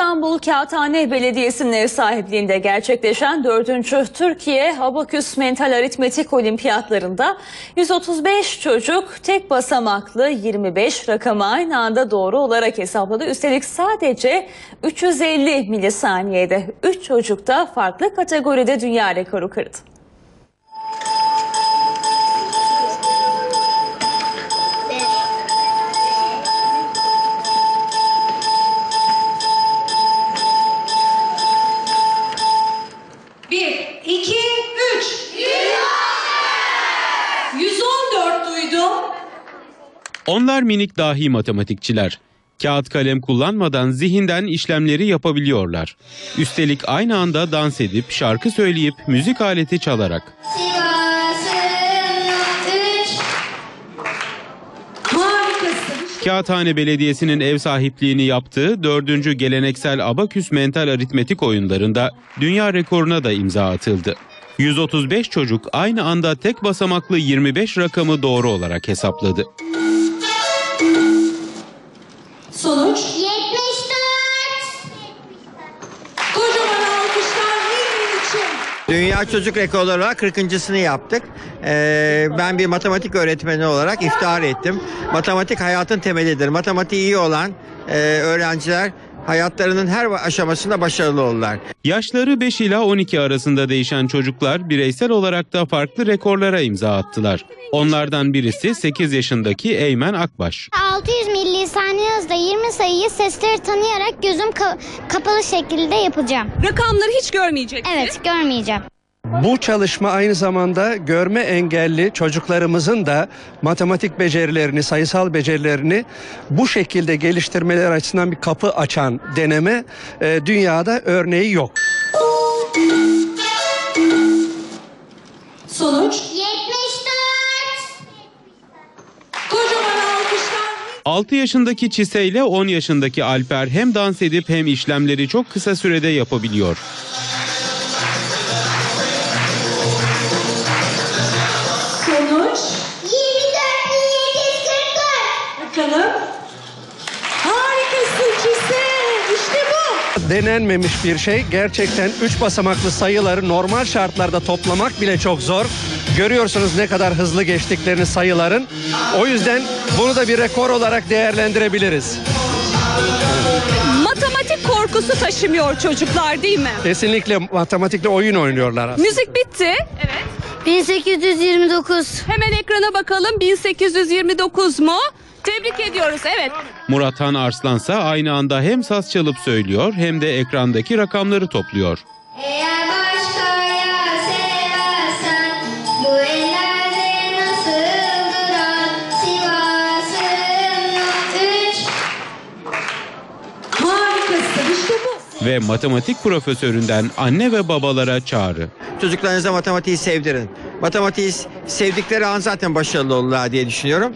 İstanbul Kağıthane Belediyesi'nin ev sahipliğinde gerçekleşen 4. Türkiye Abaküs Mental Aritmetik Olimpiyatlarında 135 çocuk tek basamaklı 25 rakamı aynı anda doğru olarak hesapladı. Üstelik sadece 350 milisaniyede 3 çocuk da farklı kategoride dünya rekoru kırdı. Onlar minik dahi matematikçiler. Kağıt kalem kullanmadan zihinden işlemleri yapabiliyorlar. Üstelik aynı anda dans edip, şarkı söyleyip, müzik aleti çalarak. Kağıthane Belediyesi'nin ev sahipliğini yaptığı 4. geleneksel Abaküs mental aritmetik oyunlarında dünya rekoruna da imza atıldı. 135 çocuk aynı anda tek basamaklı 25 rakamı doğru olarak hesapladı. Dünya Çocuk Rekorları olarak 40.sını yaptık. Ee, ben bir matematik öğretmeni olarak iftihar ettim. Matematik hayatın temelidir. Matematiği iyi olan e, öğrenciler hayatlarının her aşamasında başarılı olurlar. Yaşları 5 ila 12 arasında değişen çocuklar bireysel olarak da farklı rekorlara imza attılar. Onlardan birisi 8 yaşındaki Eymen Akbaş. 600 millisaniye hızla 20 sayıyı sesleri tanıyarak gözüm ka- kapalı şekilde yapacağım. Rakamları hiç görmeyeceksin. Evet görmeyeceğim. Bu çalışma aynı zamanda görme engelli çocuklarımızın da matematik becerilerini, sayısal becerilerini bu şekilde geliştirmeleri açısından bir kapı açan deneme. Ee, dünyada örneği yok. Sonuç. 74. 6 yaşındaki Çise ile 10 yaşındaki Alper hem dans edip hem işlemleri çok kısa sürede yapabiliyor. Sonuç. 24.744. Bakalım. Harikasın Çise. İşte bu. Denenmemiş bir şey. Gerçekten 3 basamaklı sayıları normal şartlarda toplamak bile çok zor. Görüyorsunuz ne kadar hızlı geçtiklerini sayıların. O yüzden bunu da bir rekor olarak değerlendirebiliriz. Matematik korkusu taşımıyor çocuklar değil mi? Kesinlikle matematikle oyun oynuyorlar aslında. Müzik bitti. Evet. 1829. Hemen ekrana bakalım 1829 mu? Tebrik ediyoruz evet. Murathan Arslansa aynı anda hem saz çalıp söylüyor hem de ekrandaki rakamları topluyor. Eğer İşte bu. Ve matematik profesöründen anne ve babalara çağrı. Çocuklarınıza matematiği sevdirin. Matematiği sevdikleri an zaten başarılı olurlar diye düşünüyorum.